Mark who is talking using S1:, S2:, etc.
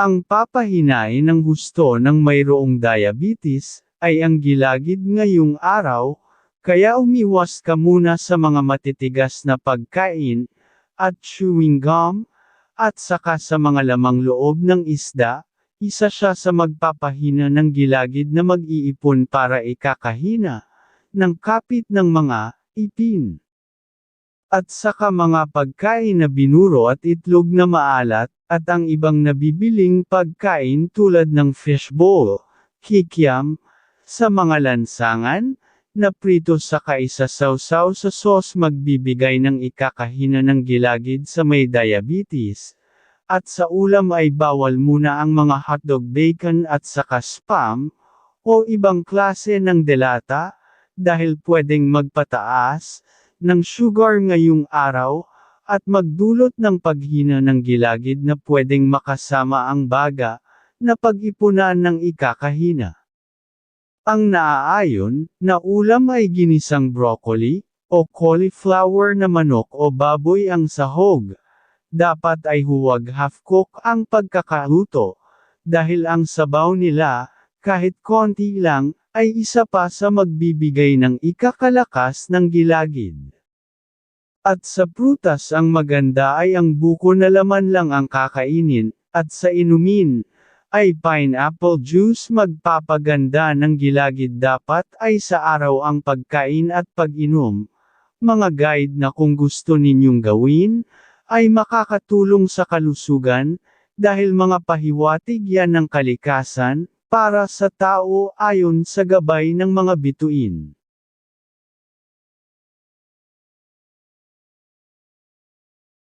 S1: Ang papahinay ng husto ng mayroong diabetes, ay ang gilagid ngayong araw, kaya umiwas ka muna sa mga matitigas na pagkain, at chewing gum, at saka sa mga lamang loob ng isda, isa siya sa magpapahina ng gilagid na mag-iipon para ikakahina, ng kapit ng mga, ipin. At saka mga pagkain na binuro at itlog na maalat, at ang ibang nabibiling pagkain tulad ng fishbowl, kikiam, sa mga lansangan, na prito sa kaisa-sausaw sa sauce magbibigay ng ikakahina ng gilagid sa may diabetes. At sa ulam ay bawal muna ang mga hotdog bacon at saka spam, o ibang klase ng delata, dahil pwedeng magpataas, ng sugar ngayong araw, at magdulot ng paghina ng gilagid na pwedeng makasama ang baga, na pag-ipunan ng ikakahina. Ang naaayon, na ulam ay ginisang broccoli, o cauliflower na manok o baboy ang sahog. Dapat ay huwag half-cook ang pagkakaluto, dahil ang sabaw nila, kahit konti lang, ay isa pa sa magbibigay ng ikakalakas ng gilagid. At sa prutas ang maganda ay ang buko na laman lang ang kakainin, at sa inumin, ay pineapple juice magpapaganda ng gilagid dapat ay sa araw ang pagkain at pag-inom. Mga guide na kung gusto ninyong gawin, ay makakatulong sa kalusugan, dahil mga pahiwatig yan ng kalikasan, para sa tao ayon sa gabay ng mga bituin.